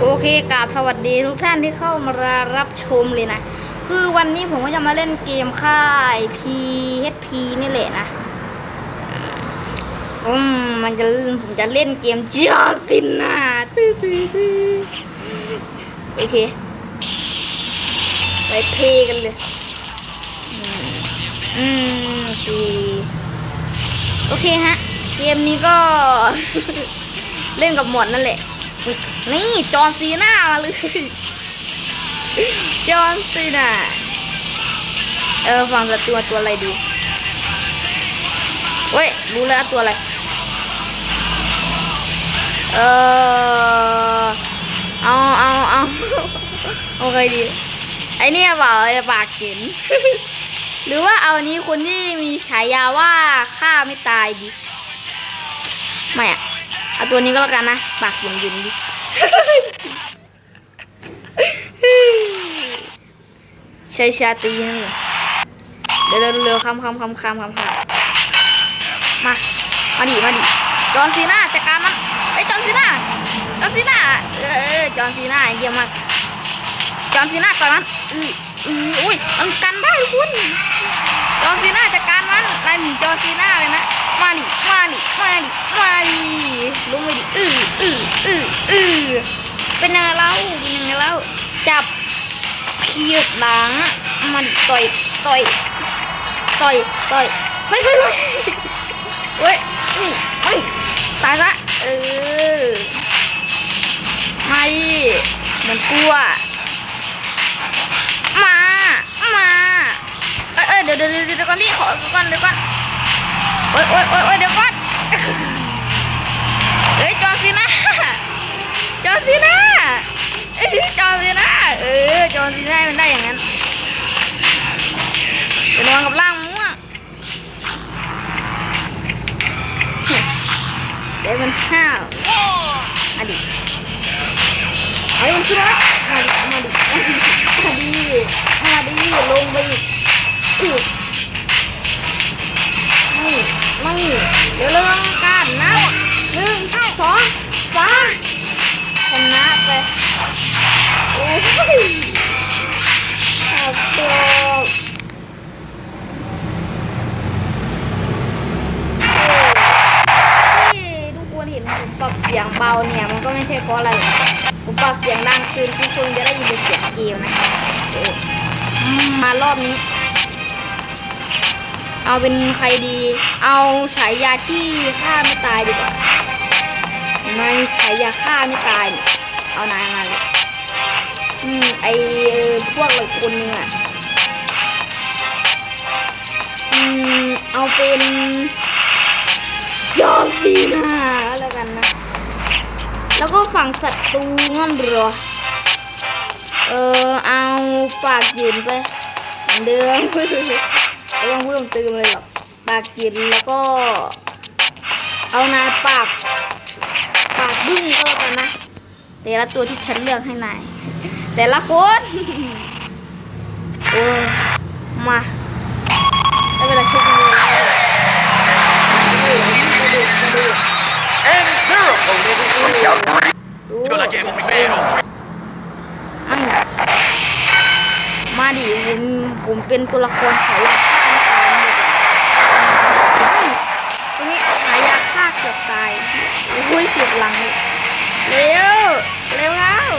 โอเคกราบสวัสดีทุกท่านที่เข้ามารับชมเลยนะ คือวันนี้ผมก็จะมาเล่นเกมค่าย PHP นี่แหละนะ อืมมันจะผมจะเล่นเกมจอร์ซินนาตื้อตื้อตื้อโอเค ไปเพกันเลยอืมอืมโอเคโอเคฮะ เกมนี้ก็ เล่นกับหมดนั่นแหละ นี่จอนซีน่ามาเลยจอนซีน่าเออฟังสัตัวตัวอะไรดีเว้ยรู้แล้วตัวอะไรเออเอาเอาเอาเอาไงดีไอเนี่ยเปล่าไอปากเข็นหรือว่าเอานนี้คนที่มีฉายาว่าฆ่าไม่ตายดีไม่อะ เอาตัวนี้ก็แล้วกันนะ ปากเย็นเย็นๆดิใช้ชาตรีให้เลยเดี๋ยวเร็วเร็วๆคำคำคำคำคำคำมา มาดิ มาดิ จอนซีน่าจัดการมันเอ้จอนซีน่า จอนซีน่า เออจอนซีน่าเยี่ยมมาก จอนซีน่าต่อยมันอืออืออุ้ยมันกันได้คุณ จอนซีน่าจัดการมันนั่นจอนซีน่าเลยนะ มาดิมาดิมาดิมาดิลงไปดิอืออืออืออือเป็นยังไงเล่าเป็นยังไงเล่าจับเทียบหลังมาดิต่อยต่อยต่อยต่อยเฮ้ยเฮ้ยเฮ้ยเฮ้ยนี่เฮ้ยตายละเออมาดิหมือนกลัวมามาเอ้ยเอ้ยเดี๋ยวเดี๋ยวเดี๋ยวเดี๋ยวก่อนพี่ขอก่อนเดี๋ยวก่อน โอ้ยโอ้ยโอ้ยเดี๋ยวก่อนเอ้ยจอร์ซีน่าจอร์ซีน่าเอ้ยจอร์ซีน่าเออจอร์ซีน่ามันได้อย่างนั้นเป็นวางกับล่างม่วงเดี๋ยวมันห้าวอดีเอาให้มันขึ้นมามาดิมาดิ ปรับเสียงเบาเนี่ยมันก็ไม่ใช่เพราะอะไรหรอกผมปรับเสียงดังคืนทุกคนจะได้ยินเป็นเสียงเกลนะเอออืมารอบนี้ เอาเป็นใครดี เอาฉายาที่ฆ่าไม่ตายดีกว่านายมีฉายาฆ่าไม่ตาย เอานายมาเลยอืมไอพวกอีกคนนึงอะอืมเอาเป็น จอซีนาก็แล้วกันนะ แล้วก็ฝั่งศัตรูงั้นเหรอ เออเอาปากยืนไปเหมือนเดิมไม่ต้องเพิ่มเติมเลยหรอกปากกินแล้วก็ เอานายปาก ปากบึ้งก็แล้วกันนะแต่ละตัวที่ฉันเลือกให้นาย แต่ละคนโอ้มาได้เวลาเช็ค มาดิผมผมเป็นตัวละครฉายาฆ่าตายตรงนี้ฉายาฆ่าเกือบตายอุ้ยเก็บหลังเร็วเร็วแล้ว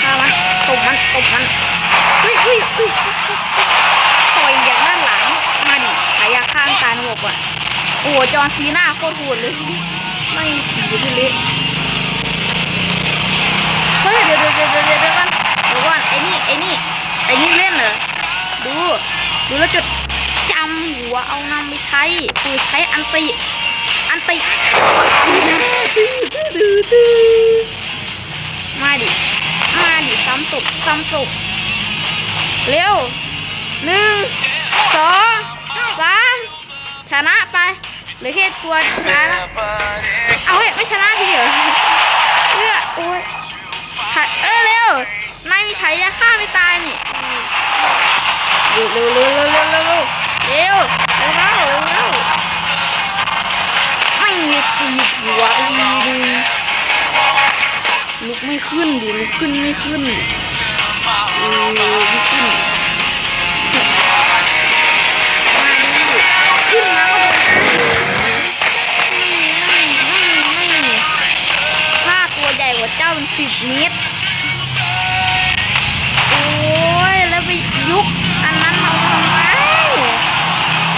ฆ่ามันตบมันตบมันอุ้ยอุ้ยอุ้ยต่อยอย่างนั้นายาฆ่าไม่ตายนะบอกว่าโอ้โห จอห์นซีน่าโคตรโหดเลย ไม่สีที่เละเฮ้ย เดี๋ยวเดี๋ยวเดี๋ยวเดี๋ยวก่อนเดี๋ยวก่อน ไอ้นี่ ไอ้นี่ ไอ้นี่เล่นเหรอ ดู ดูแล้วจุดจำหัวเอานำไปใช้คือใช้อันติ อันติมาดิ มาดิซ้ำศพซ้ำศพเร็ว ลือแค่ตัวชนะแล้วเอาเฮ้ยไม่ชนะทีเหรอเลือโอ้ยใช่เออเร็วนายมีฉายาฆ่าไม่ตายนี่เร็วเร็วเร็วเร็วเร็วเร็วเร็วเร็วเร็วเร็วเร็วไม่มีทีหัวไปทีนึงไม่ขึ้นดิลุกขึ้นไม่ขึ้นเออไม่ขึ้น สิบเมตร โอ้ย แล้วไปยุกอันนั้นมาทำไม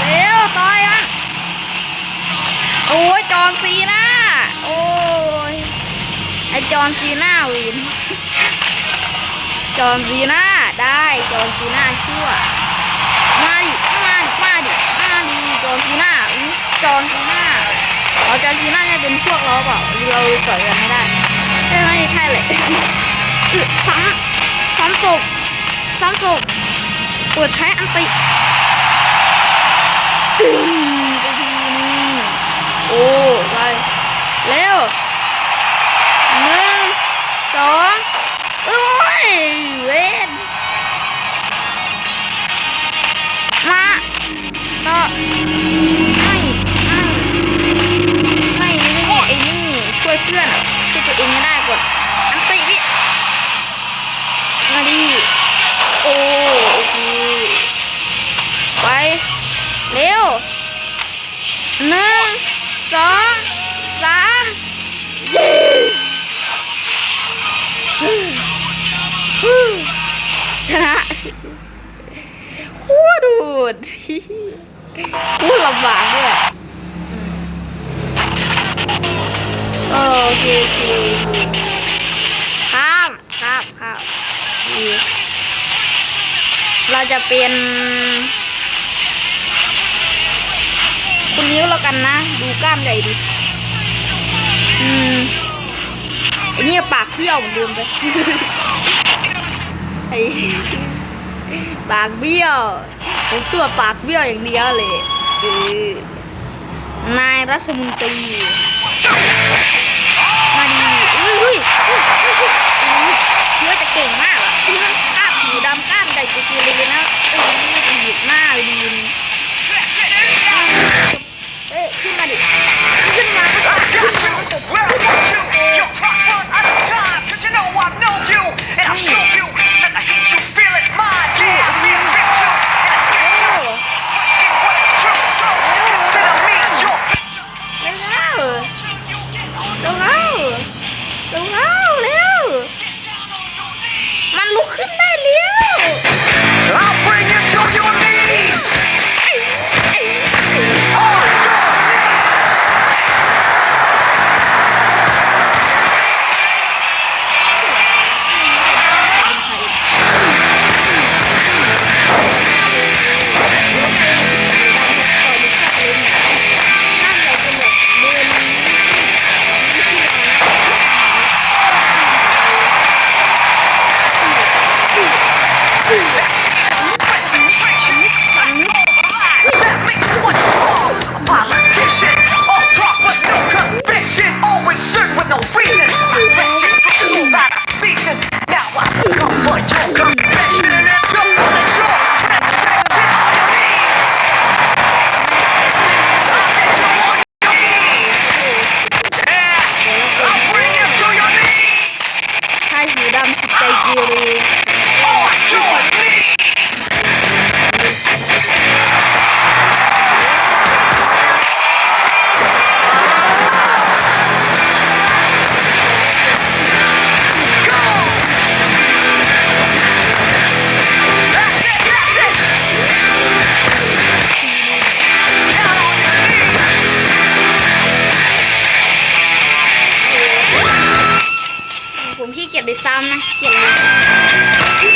เร็วต่อยมัน โอ้ย จอห์นซีน่า โอ้ย ไอจอห์นซีน่าวิน จอห์นซีน่า ได้ จอห์นซีน่าชั่ว มาดิ มาดิ มาดิ มาดิ จอห์นซีน่าอุ๊ยจอห์นซีน่าอ๋อจอห์นซีน่าเนี่ยเป็นพวกเราเปล่าเราต่อยกันไม่ได้เอ้ยไม่ใช่ ซ้ำซ้ำศพซ้ำศพปวดใช้อันติตึงไปทีนี่โอ้ไปเร็วหนึ่งสองโอ้ยเวน ดพูดลำบากด้วยโอเคโอเคข้ามข้ามข้ามดีเราจะเป็นคุณนิ้วแล้วกันนะ ดูกล้ามใหญ่ดิ อืมไอเนี่ยปากเบี้ยวเหมือนเดิมไปไอปากเบี้ยว ผมตัวปากเบี้ยวอย่างเดียวเลยคือนายรัฐมนตรีมาดีอุ้ยอุ้ยอุ้ยอุ้ยอุ้ยอุ้ยคิดว่าจะเก่งมาก ไปซ้ำนะขี้เกียจเลยขึ้นม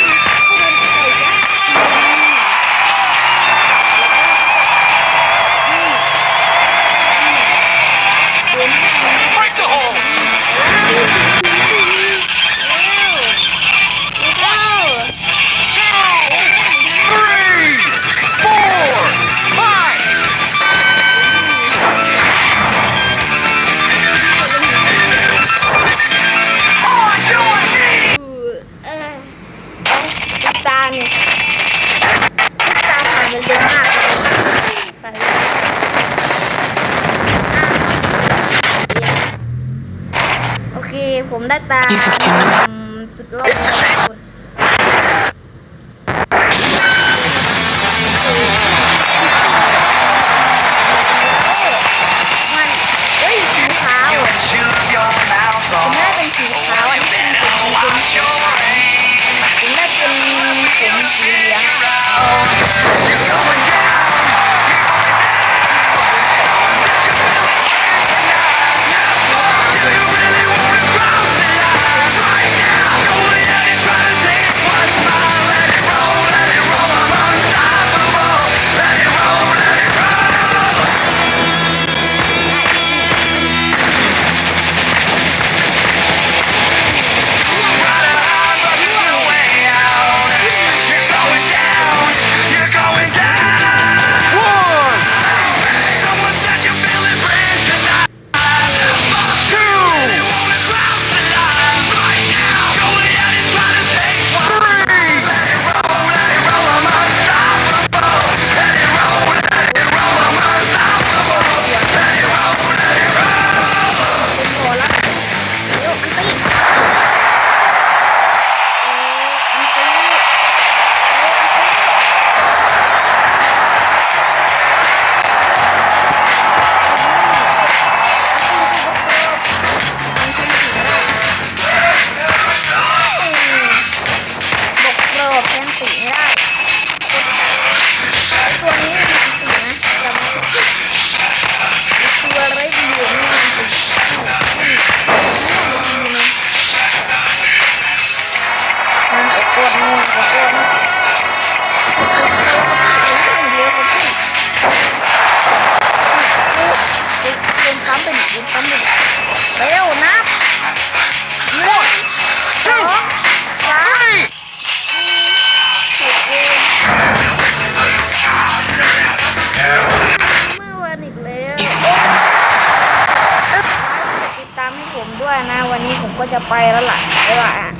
Bye. He's um, a human. Um, ซ้ำไปหนึ่งยิงซ้ำหนึ่งเร็วนับหนึ่งสองสามสี่เองมาวันอีกแล้วติดตามให้ผมด้วยนะ วันนี้ผมก็จะไปแล้วล่ะไปละบาย